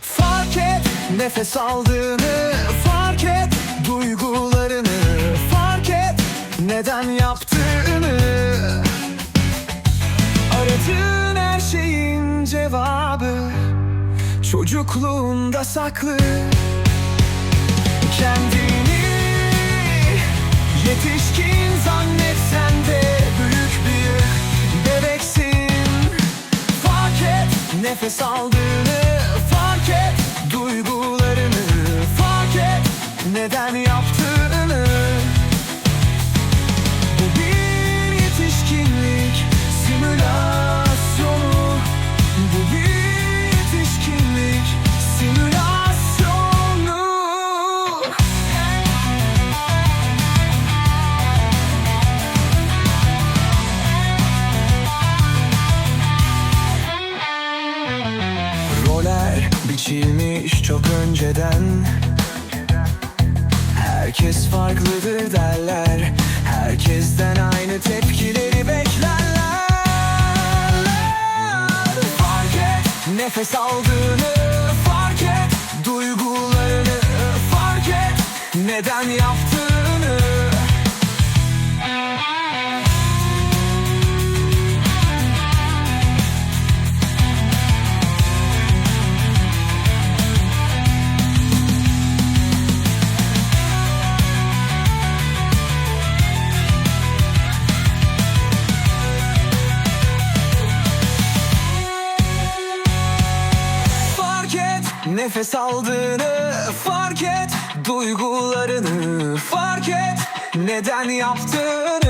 Fark et nefes aldığını Fark et duygularını Fark et neden yaptığını. Aradığın her şeyin cevabı Çocukluğunda saklı. Kendini yetişkin nefes aldığını Roller biçilmiş çok önceden. Herkes farklıdır derler. Herkesten aynı tepkileri beklerler. Fark et nefes aldığını Fark et. Duygularını Fark et. Neden yaptığını nefes aldığını Fark et duygularını Fark et. Neden yaptığını